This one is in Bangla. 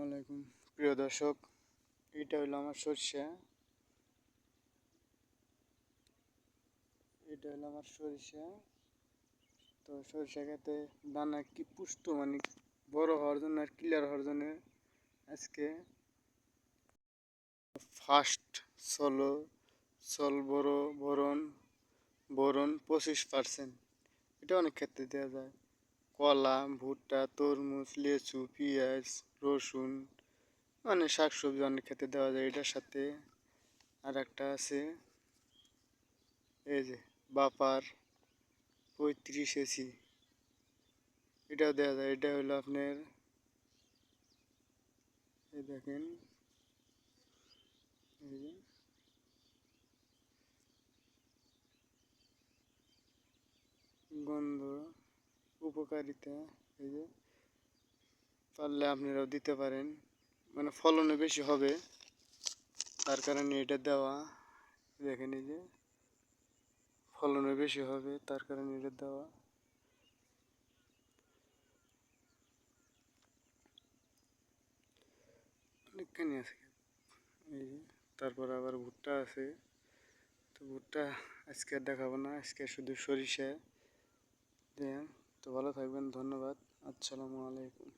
আসসালামাইকুম প্রিয় দর্শক, এটা হলো আমার সরিষা। এটা হলো আমার সরিষা। তো সরিষা খেতে দানা কি পুষ্ট মানে বড় হওয়ার জন্য আর ক্লিয়ার হওয়ার জন্য আজকে ফার্স্ট সলো সল বড়, বরণ বরণ পঁচিশ পার্সেন্ট এটা অনেক ক্ষেত্রে দেওয়া যায়। কলা, ভুট্টা, তরমুজ, লেচু, পেঁয়াজ, রসুন মানে শাক সবজি অনেক খেতে দেওয়া যায় এটার সাথে। আর একটা আছে, এই যে বাপার পঁয়ত্রিশ এসি এটাও দেওয়া যায়। এটা হলো আপনার, এই দেখেন, এই গন্ধ উপকারিতা এই যে, পারলে আপনারাও দিতে পারেন। মানে ফলনে বেশি হবে। তার কারণে এটা দেওয়া, দেখেন এই যে ফলনে বেশি হবে, তার কারণে এটা দেওয়া। অনেকখানি আছে। এই যে, তারপর আবার ভুট্টা আছে। তো ভুট্টা আজকে দেখাবো না, আজকে শুধু সরিষা। দেন। তো ভালো থাকবেন ধন্যবাদ আসসালামু আলাইকুম।